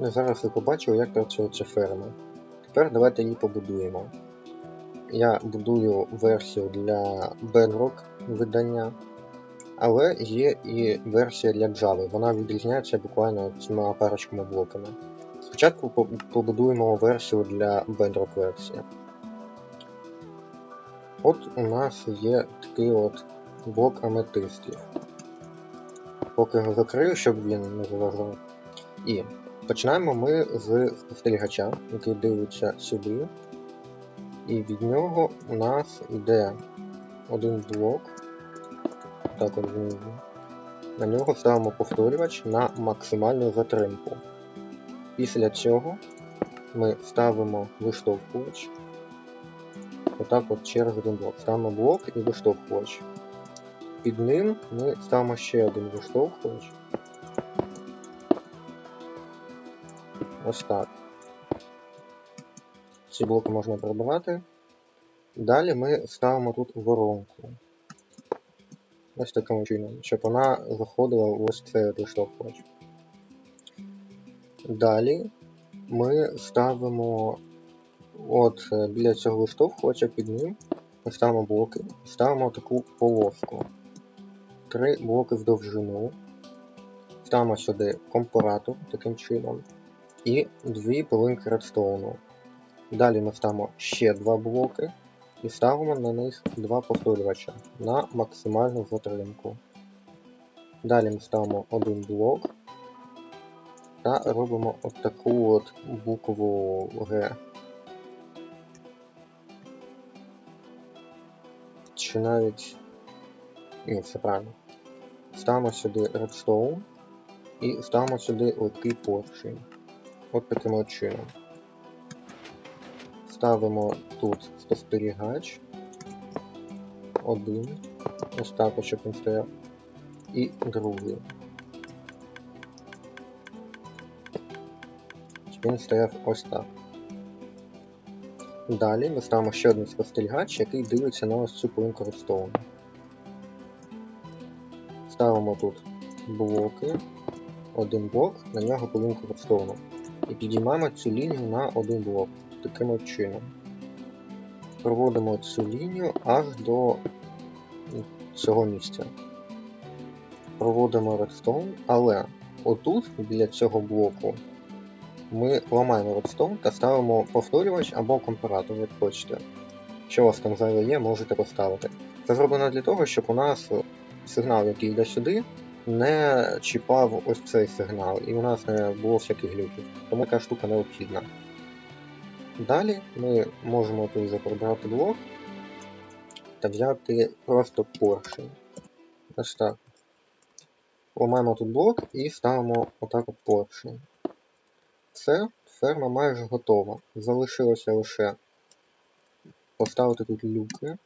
Ну, зараз ви побачили, як працює ця ферма. Тепер давайте її побудуємо. Я будую версію для Bedrock видання, але є і версія для Java. Вона відрізняється буквально цими парочками блоками. Спочатку побудуємо версію для Bedrock версії. От у нас є такий от блок аметистів. Поки його закрию, щоб він не заважав. І починаємо ми з спостерігача, який дивиться сюди. І від нього у нас йде один блок. Так. На нього ставимо повторювач на максимальну затримку. Після цього ми ставимо виштовхувач. Отак от через один блок. Ставимо блок і виштовхувач. Під ним ми ставимо ще один виштовхувач. Ось так. Ці блоки можна прибирати. Далі ми ставимо тут воронку. Ось таким чином, щоб вона заходила в ось цей виштовхувач. Далі ми ставимо от е, біля цього виштовхувача під ним ми ставимо блоки, ставимо таку полоску. Три блоки в довжину. Ставимо сюди компаратор таким чином. І дві пилинки редстоуну. Далі ми ставимо ще два блоки і ставимо на них два повторювача на максимальну затримку. Далі ми ставимо один блок та робимо от таку от букву Г. Чи навіть. Ні, все правильно. Ставимо сюди Redstone і ставимо сюди липкий поршень. От таким от. Ставимо тут спостерігач. Один. Ось так, щоб він стояв. І другий. Він стояв ось так. Далі ми ставимо ще один спостерігач, який дивиться на ось цю полинку redstone. Ставимо тут блоки. Один блок, на нього полинку redstone. І підіймаємо цю лінію на один блок. Таким чином. Проводимо цю лінію аж до цього місця. Проводимо редстоун, але отут, біля цього блоку, ми ламаємо редстоун та ставимо повторювач або компаратор, як хочете. Що у вас там зайве є, можете поставити. Це зроблено для того, щоб у нас сигнал, який йде сюди, не чіпав ось цей сигнал, і у нас не було всяких глюків. Тому така штука необхідна. Далі ми можемо тут заприбрати блок та взяти просто поршень. Ось так. Ламаємо тут блок і ставимо отак от поршень. Все, ферма майже готова. Залишилося лише поставити тут люки,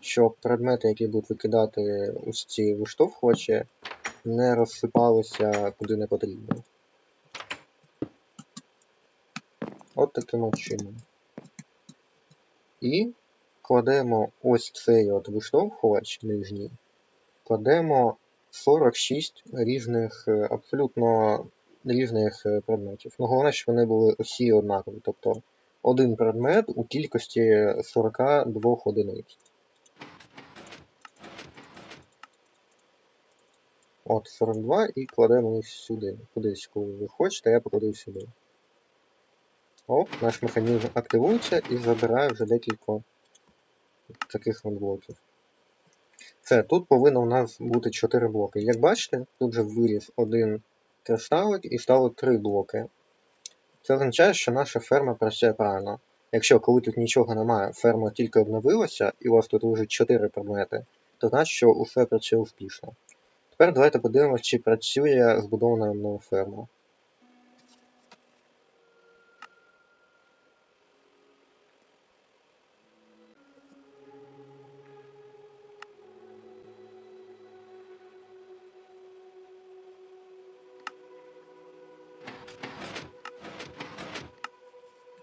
щоб предмети, які будуть викидати ось ці виштовхувачі, не розсипалися куди не потрібно. От таким чином. І кладемо ось цей от виштовхувач нижній, кладемо 46 різних, е, абсолютно різних е, предметів. Ну, головне, щоб вони були усі однакові. Тобто один предмет у кількості 42 одиниць. От 42 і кладемо їх сюди. Кудись, коли ви хочете, я покладу сюди. О, наш механізм активується і забирає вже декілька таких блоків. Все, тут повинно у нас бути 4 блоки. Як бачите, тут же виріс один кристалик і стало 3 блоки. Це означає, що наша ферма працює правильно. Якщо коли тут нічого немає, ферма тільки обновилася, і у вас тут лежить 4 предмети, то значить, що усе працює успішно. Тепер давайте подивимося, чи працює збудована мною ферма.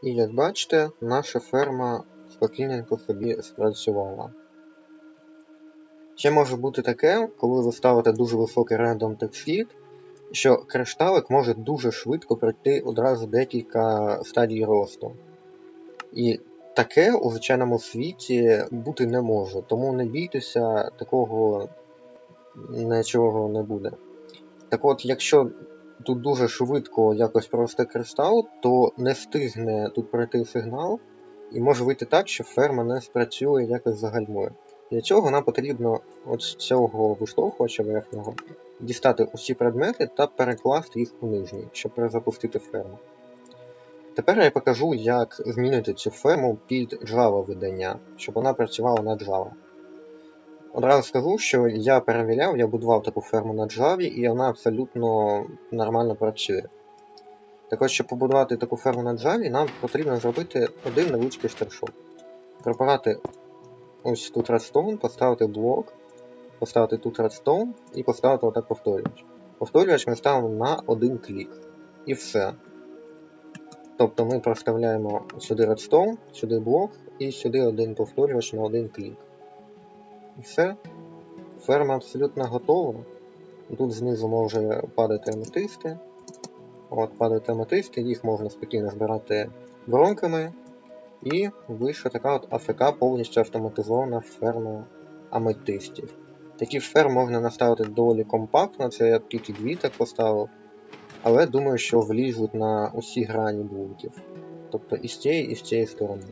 І як бачите, наша ферма спокійненько собі спрацювала. Ще може бути таке, коли ви ставите дуже високий рандом текстфіт, що кришталик може дуже швидко пройти одразу декілька стадій росту. І таке у звичайному світі бути не може, тому не бійтеся, такого нічого не буде. Так от, якщо тут дуже швидко якось проросте кристал, то не встигне тут пройти сигнал, і може вийти так, що ферма не спрацює якось загальмує. Для цього нам потрібно от з цього виштовхувача верхнього дістати усі предмети та перекласти їх у нижній, щоб перезапустити ферму. Тепер я покажу, як змінити цю ферму під Java видання, щоб вона працювала на Java. Одразу скажу, що я перевіряв, я будував таку ферму на Java, і вона абсолютно нормально працює. Так ось, щоб побудувати таку ферму на Java, нам потрібно зробити один невеличкий старшок. Прибрати ось тут Redstone, поставити блок, поставити тут Redstone і поставити отак повторювач. Повторювач ми ставимо на один клік. І все. Тобто ми проставляємо сюди Redstone, сюди блок і сюди один повторювач на один клік. І все. Ферма абсолютно готова. Тут знизу може падати аметисти. От, падають аметисти, їх можна спокійно збирати воронками. І вийшла така от АФК повністю автоматизована ферма аметистів. Такі ферм можна наставити доволі компактно, це я тільки дві так поставив. Але думаю, що влізуть на усі грані блоків. Тобто і з цієї, і з цієї сторони.